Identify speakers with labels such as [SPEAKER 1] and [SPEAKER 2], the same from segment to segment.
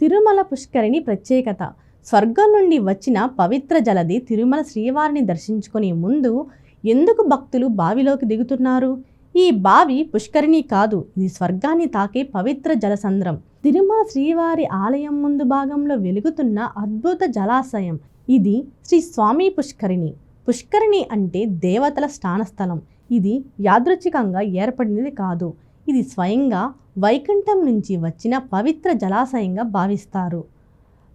[SPEAKER 1] తిరుమల పుష్కరిణి ప్రత్యేకత. స్వర్గం నుండి వచ్చిన పవిత్ర జలది తిరుమల శ్రీవారిని దర్శించుకునే ముందు ఎందుకు భక్తులు బావిలోకి దిగుతున్నారు? ఈ బావి పుష్కరిణి కాదు ఇది స్వర్గాన్ని తాకే పవిత్ర జలసంద్రం. తిరుమల శ్రీవారి ఆలయం ముందు భాగంలో వెలుగుతున్న అద్భుత జలాశయం. ఇది శ్రీ స్వామి పుష్కరిణి. పుష్కరిణి అంటే దేవతల స్నానస్థలం. ఇది యాదృచ్ఛికంగా ఏర్పడినది కాదు. ఇది స్వయంగా వైకుంఠం నుంచి వచ్చిన పవిత్ర జలాశయంగా భావిస్తారు.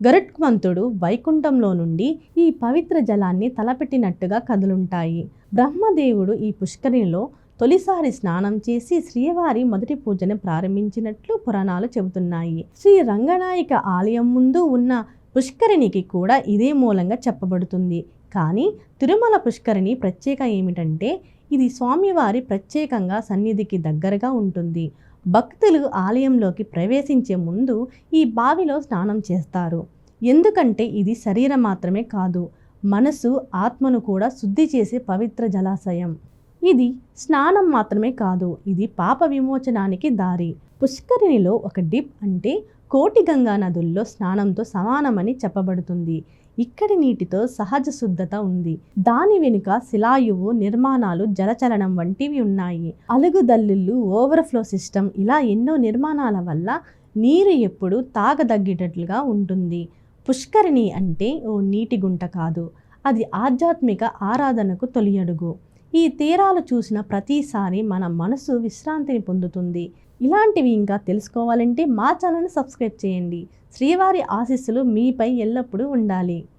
[SPEAKER 1] గరుత్మంతుడు వైకుంఠంలో నుండి ఈ పవిత్ర జలాన్ని తలపెట్టినట్టుగా కథలుంటాయి బ్రహ్మదేవుడు ఈ పుష్కరిణిలో తొలిసారి స్నానం చేసి శ్రీవారి మొదటి పూజను ప్రారంభించినట్లు పురాణాలు చెబుతున్నాయి. శ్రీ రంగనాయక ఆలయం ముందు ఉన్న పుష్కరిణికి కూడా ఇదే మూలంగా చెప్పబడుతుంది. కానీ తిరుమల పుష్కరిణి ప్రత్యేక ఏమిటంటే ఇది స్వామివారి ప్రత్యేకంగా సన్నిధికి దగ్గరగా ఉంటుంది. భక్తులు ఆలయంలోకి ప్రవేశించే ముందు ఈ బావిలో స్నానం చేస్తారు. ఎందుకంటే ఇది శరీరం మాత్రమే కాదు మనసు ఆత్మను కూడా శుద్ధి చేసే పవిత్ర జలాశయం. ఇది స్నానం మాత్రమే కాదు ఇది పాప విమోచనానికి దారి. పుష్కరిణిలో ఒక డిప్ అంటే కోటి గంగా నదుల్లో స్నానంతో సమానమని చెప్పబడుతుంది. ఇక్కడి నీటితో సహజ శుద్ధత ఉంది. దాని వెనుక శిలాయువు నిర్మాణాలు జలచలనం వంటివి ఉన్నాయి. అలుగుదల్లుళ్ళు ఓవర్ఫ్లో సిస్టమ్ ఇలా ఎన్నో నిర్మాణాల వల్ల నీరు ఎప్పుడు తాగదగ్గేటట్లుగా ఉంటుంది. పుష్కరిణి అంటే ఓ నీటి గుంట కాదు. అది ఆధ్యాత్మిక ఆరాధనకు తొలి అడుగు. ఈ తీరాలు చూసిన ప్రతిసారి మన మనసు విశ్రాంతిని పొందుతుంది. ఇలాంటివి ఇంకా తెలుసుకోవాలంటే మా ఛానల్ని సబ్స్క్రైబ్ చేయండి. శ్రీవారి ఆశీస్సులు మీపై ఎల్లప్పుడూ ఉండాలి.